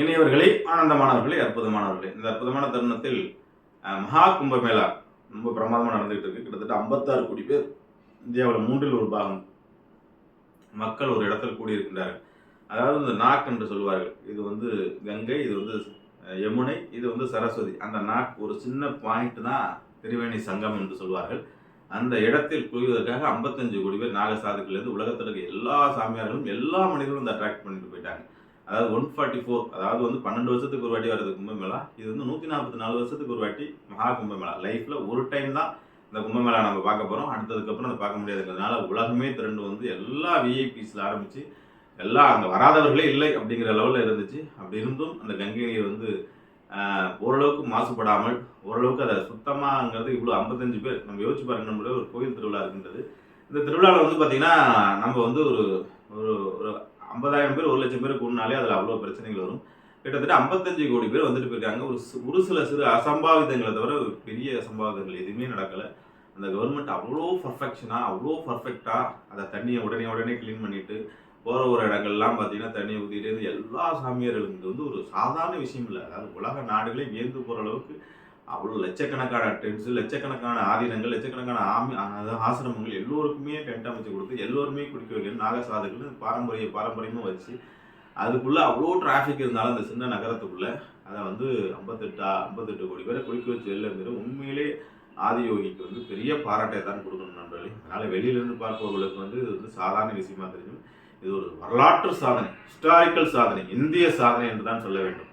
இனியவர்களே ஆனந்தமானவர்களே அற்புதமானவர்களே. இந்த அற்புதமான தருணத்தில் மகா கும்பமேளா ரொம்ப பிரமாதமாக நடந்துகிட்டு இருக்கு. கிட்டத்தட்ட ஐம்பத்தாறு கோடி பேர். இந்தியாவில் மூன்றில் ஒரு பாகம் மக்கள் ஒரு இடத்தில் கூடியிருக்கின்றார்கள். அதாவது இந்த நாக் என்று சொல்வார்கள் இது வந்து கங்கை இது வந்து யமுனை இது வந்து சரஸ்வதி. அந்த நாக் ஒரு சின்ன பாயிண்ட் தான் திரிவேணி சங்கம் என்று சொல்வார்கள். அந்த இடத்தில் குவிவதற்காக 55 கோடி பேர் நாகசாதுக்கிலிருந்து உலகத்தில் இருக்க எல்லா சாமியார்களும் எல்லா மனிதர்களும் வந்து அட்ராக்ட் பண்ணிட்டு போயிட்டாங்க. அதாவது ஒன் ஃபார்ட்டி ஃபோர் அதாவது வந்து பன்னெண்டு வருஷத்துக்கு ஒரு வாட்டி வர்றது கும்பமேளா. இது வந்து நூற்றி நாற்பத்தி நாலு வருஷத்துக்கு ஒரு வாட்டி மகா கும்பமேளா. லைஃப்பில் ஒரு டைம் தான் இந்த கும்பமேளா நம்ம பார்க்க போகிறோம் அடுத்ததுக்கப்புறம் அதை பார்க்க முடியாதுங்கிறதுனால உலகமே திரண்டு வந்து எல்லா விஐபிஸில் ஆரம்பித்து எல்லா அங்கே வராதவர்களே இல்லை அப்படிங்கிற லெவலில் இருந்துச்சு. அப்படி இருந்தும் அந்த கங்கை நீர் வந்து ஓரளவுக்கு மாசுபடாமல் ஓரளவுக்கு அதை சுத்தமாங்கிறது இவ்வளோ ஐம்பத்தஞ்சு பேர். நம்ம யோசிச்சு பாருங்க நம்மளே ஒரு கோயில் திருவிழா இருக்கின்றது. இந்த திருவிழாவில் வந்து பார்த்திங்கன்னா நம்ம வந்து ஒரு ஐம்பதாயிரம் பேர் ஒரு லட்சம் பேர் கூடினாலே அதில் அவ்வளோ பிரச்சனைகள் வரும். கிட்டத்தட்ட ஐம்பத்தஞ்சு கோடி பேர் வந்துட்டு போயிருக்காங்க. ஒரு ஒரு சில சிறு அசம்பாவிதங்களை தவிர ஒரு பெரிய அசம்பாவிதங்கள் எதுவுமே நடக்கலை. அந்த கவர்மெண்ட் அவ்வளோ பர்ஃபெக்ஷனாக அவ்வளோ பர்ஃபெக்டாக அதை தண்ணியை உடனே உடனே க்ளீன் பண்ணிவிட்டு போகிற ஒரு இடங்கள்லாம் பார்த்தீங்கன்னா தண்ணியை ஊற்றிட்டு எல்லா சாமியார்களும் வந்து ஒரு சாதாரண விஷயம் இல்லை. அதாவது உலக நாடுகளே வியந்து போகிற அளவுக்கு அவ்வளோ லட்சக்கணக்கான டென்ட்ஸ் லட்சக்கணக்கான ஆதீனங்கள் லட்சக்கணக்கான ஆமி அதாவது ஆசிரமங்கள் எல்லோருக்குமே டென்ட் அமைச்சு கொடுத்து எல்லோருமே குடிக்க வைக்கணும். நாகசாதுகள் பாரம்பரிய பாரம்பரியமாக வச்சு அதுக்குள்ளே அவ்வளோ டிராஃபிக் இருந்தாலும் அந்த சின்ன நகரத்துக்குள்ளே அதை வந்து ஐம்பத்தெட்டு ஐம்பத்தெட்டு கோடி பேரை குளிக்க வச்சு வெளில உண்மையிலே ஆதியோகிக்கு வந்து பெரிய பாராட்டை தான் கொடுக்கணும் நண்பர்களே. அதனால் வெளியிலேருந்து பார்ப்பவர்களுக்கு வந்து இது வந்து சாதாரண விஷயமா தெரியும். இது ஒரு வரலாற்று சாதனை ஹிஸ்டாரிக்கல் சாதனை இந்திய சாதனை என்று தான் சொல்ல வேண்டும்.